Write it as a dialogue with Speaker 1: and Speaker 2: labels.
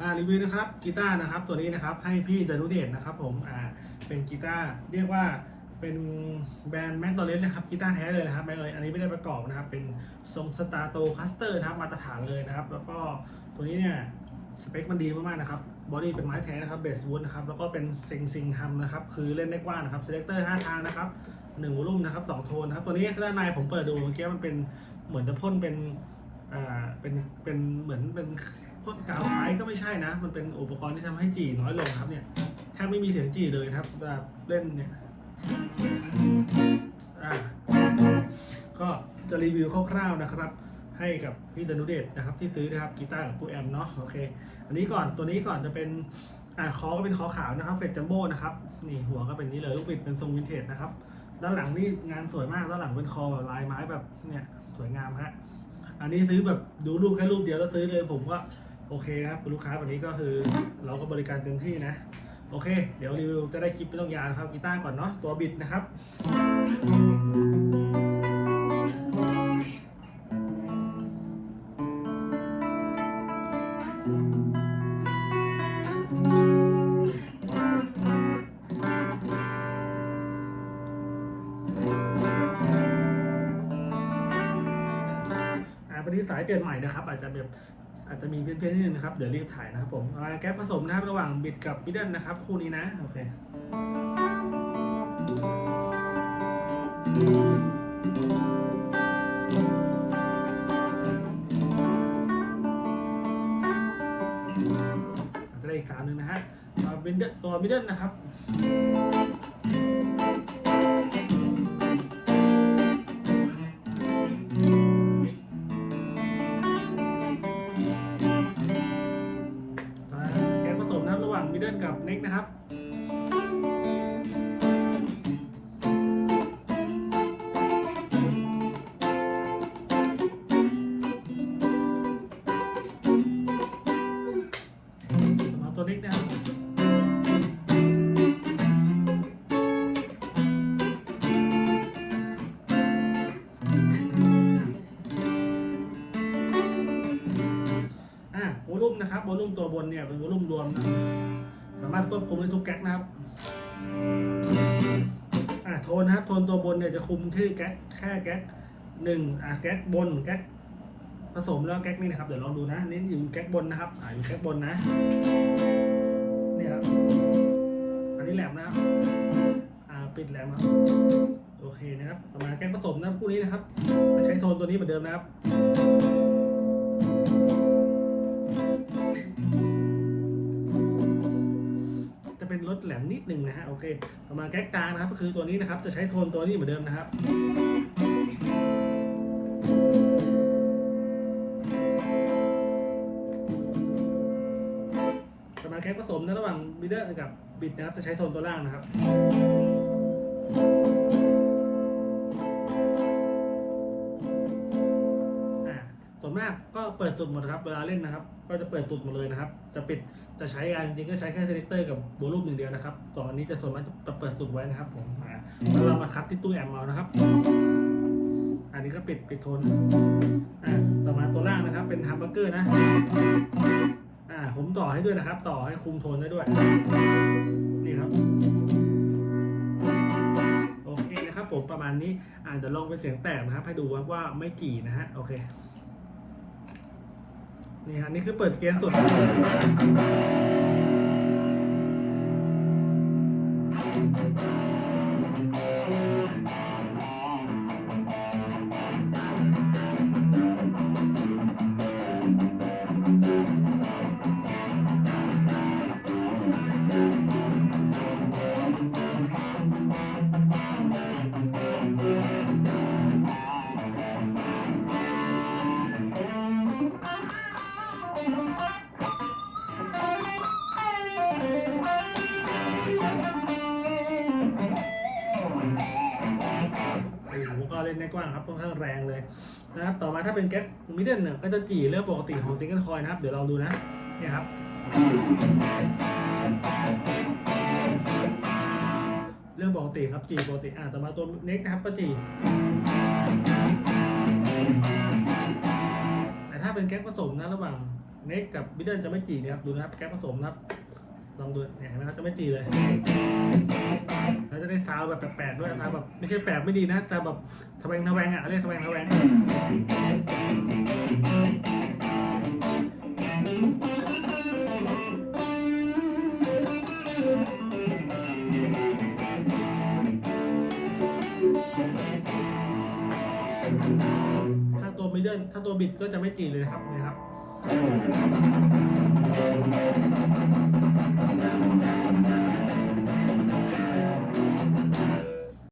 Speaker 1: อ่ารีวิวนะครับกีตาร์นะครับตัวนี้นะครับให้พี่ดนุเดชนะครับผมอ่าเป็นกีตาร์เรียกว่าเป็นแบรนด์แมกโนเลสนะครับกีตาร์แท้เลยนะครับแมกโนเลสอันนี้ไม่ได้ประกอบนะครับ เป็นทรงสตาร์โตคัสเตอร์นะครับมาตรฐานเลยนะครับ แล้วก็ตัวนี้เนี่ยสเปคมันดีมากๆนะครับบอดี้เป็นไม้แท้นะครับเบสวูดนะครับแล้วก็เป็นซิงซิงฮัมนะครับคือเล่นได้กว้างนะครับเซเลคเตอร์5ทางนะครับหนึ่งวอลุ่มนะครับสองโทนนะครับตัวนี้ด้านในผมเปิดดูเมื่อกี้มันเป็นเหมือนจะพ่นเป็นอ่าเป็นเป็นเหมือนเป็นพ่น กาวไม้ก็ไม่ใช่นะ มันเป็นอุปกรณ์ที่ทำให้จีน้อยลงครับเนี่ยแทบไม่มีเสียงจีเลยครับเวลาเล่นเนี่ยอ่าก็จะรีวิวคร่าวๆนะครับ ให้กับพี่ดนุเดชนะครับ ที่ซื้อนะครับกีตาร์กับปูแอมเนาะโอเค อันนี้ก่อนตัวนี้ก่อนจะเป็นอ่าคอก็เป็นคอขาวนะครับเฟดจัมโบ้นะครับนี่หัวก็เป็นนี้เลยลูกบิดเป็นทรงวินเทจนะครับด้านหลังนี่งานสวยมากด้านหลังเป็นคอแบบลายไม้แบบเนี่ยสวยงามฮะอันนี้ซื้อแบบดูรูปแค่รูปเดียวแล้วซื้อเลยผมก็ โอเคนะครับคุณลูกค้าวันนี้ก็คือเราก็บริการเต็มที่นะ โอเค เดี๋ยวรีวิวจะได้คลิปไม่ต้องยาวนะครับกีตาร์ก่อนเนาะตัวบิดนะครับอ่าวันนี้สายเปลี่ยนใหม่นะครับ อาจจะแบบ อาจจะมีเพี้ยนๆนิดนึงนะครับ เดี๋ยวรีบถ่ายนะครับผมอ่าแก๊ปผสมนะครับระหว่างบิดกับมิดเดิลนะครับ คู่นี้นะ โอเคอาจจะได้อีกสามหนึ่งนะฮะตัวมิดเดิลตัวมิดเดิลนะครับ นะครับวอลุ่มตัวบนเนี่ยเป็นวอลุ่มรวมนะสามารถควบคุมได้ทุกแก๊กนะครับอ่าโทนนะครับโทนตัวบนเนี่ยจะคุมที่แก๊กแค่แก๊กหนึ่งอ่าแก๊กบนแก๊กผสมแล้วแก๊กนี่นะครับเดี๋ยวลองดูนะนี่อยู่แก๊กบนนะครับอ่าอยู่แก๊กบนนะเนี่ยครับอันนี้แหลมนะครับอ่าปิดแหลมครับโอเคนะครับต่อมาแก๊กผสมนะครับคู่นี้นะครับใช้โทนตัวนี้เหมือนเดิมนะครับ ดนึงนะฮะโอเคต่อมาแก๊กกลางนะครับก็คือตัวนี้นะครับจะใช้โทนตัวนี้เหมือนเดิมนะครับต่อมาแก๊กผสมนะระหว่างบิดเดอร์กับบิดนะครับจะใช้โทนตัวล่างนะครับ ปิดสุดหมดครับเวลาเล่นนะครับ ก็จะเปิดสุดหมดเลยนะครับ จะปิดจะใช้งานจริงๆก็ใช้แค่เซเลคเตอร์กับโวลูมอย่างเดียวนะครับสองอันนี้จะส่วนมากจะเปิดสุดไว้นะครับผมอ่าแล้วเรามาคัดที่ตู้แอมเอานะครับ อันนี้ก็ปิดปิดโทนอ่าต่อมาตัวล่างนะครับ เป็นฮัมเบอร์เกอร์นะอ่าผมต่อให้ด้วยนะครับ ต่อให้คุมโทนได้ด้วยนี่ครับโอเคนะครับผมประมาณนี้อ่าเดี๋ยวลองเป็นเสียงแตกนะครับ ให้ดูว่าว่าไม่กี่นะฮะโอเค นี่ฮะนี่คือเปิดเกณฑ์สุดโล่นได้กว้างครับค่อนข้างแรงเลยนะครับต่อมาถ้าเป็นแก๊กมิดเดิลเนี่ยก็จะจีเรื่องปกติของซิงเกิลคอยนะครับ เดี๋ยวลองดูนะเนี่ยครับเรื่องปกติครับจีปกติอ่าต่อมาตัวเน็กนะครับก็จีแต่ถ้าเป็นแก๊กผสมนะระหว่างเน็กกับมิดเดิลจะไม่จีนะครับดูนะครับแก๊ปผสมนะครับลองดูเนี่ยเห็นไหมครับจะไม่จีเลยแล้วจะาวแบบแปลกๆด้วยซาวแบบไม่ใช่แปลกไม่ดีนะแต่แบบทะแวงทะแวงอะเรียกทะแวงทะแวงถ้าตัวมิดเดิลถ้าตัวบิดก็จะไม่จีเลยนะครับนี่ครับ
Speaker 2: เ